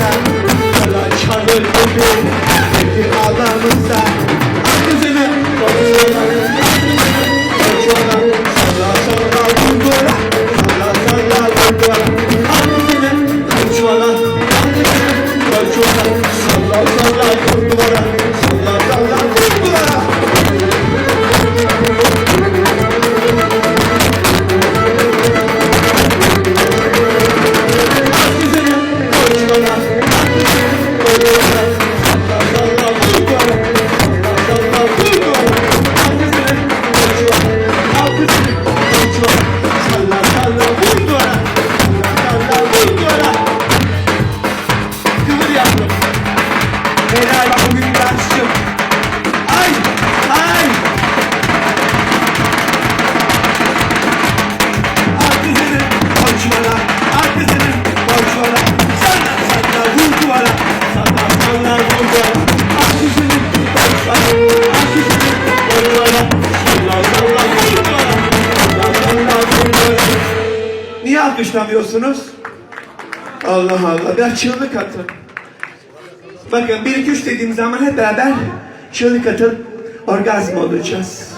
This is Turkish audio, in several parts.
alanımızda Dolaşalım bugün Sevgi alanımızda alkışlamıyorsunuz? Allah Allah. Biraz çığlık atın. Bakın 1 2 3 dediğim zaman hep beraber çığlık atıp orgazm olacağız.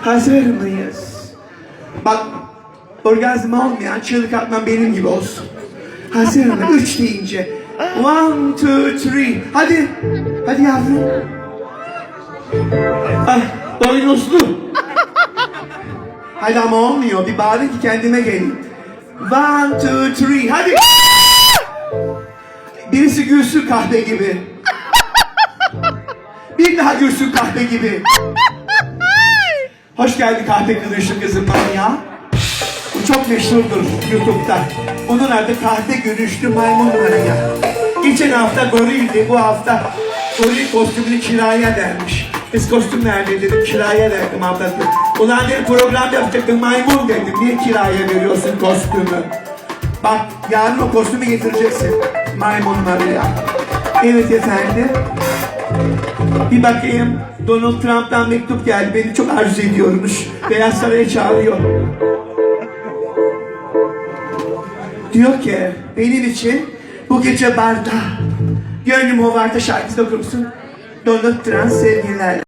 Hazır mıyız? Bak orgazm olmayan çığlık atman benim gibi olsun. Hazır mı? Üç deyince. One, two, three. Hadi. Hadi yavrum. Ah, boynuzlu. Hadi ama olmuyor. Bir bağırın ki kendime geleyim. One, two, three. Hadi. Birisi gülsün kahve gibi. Bir daha gülsün kahve gibi. Hoş geldin kahve kılıçlı kızım manyağı. Bu çok meşhurdur YouTube'da. Onun adı kahve görüşlü maymun manyağı. Geçen hafta gorildi, bu hafta goril kostümünü kiraya vermiş. Kız kostüm dedim, kiraya verdim ablası. Ulan dedim program yapacaktım, maymun dedim. Niye kiraya veriyorsun kostümü? Bak yarın o kostümü getireceksin. Maymun Maria. Evet efendim. Bir bakayım. Donald Trump'tan mektup geldi. Beni çok arzu ediyormuş. Beyaz Saray'a çağırıyor. Diyor ki benim için bu gece barda gönlüm o varda şarkısı okur musun? Donald Trump sevgiler.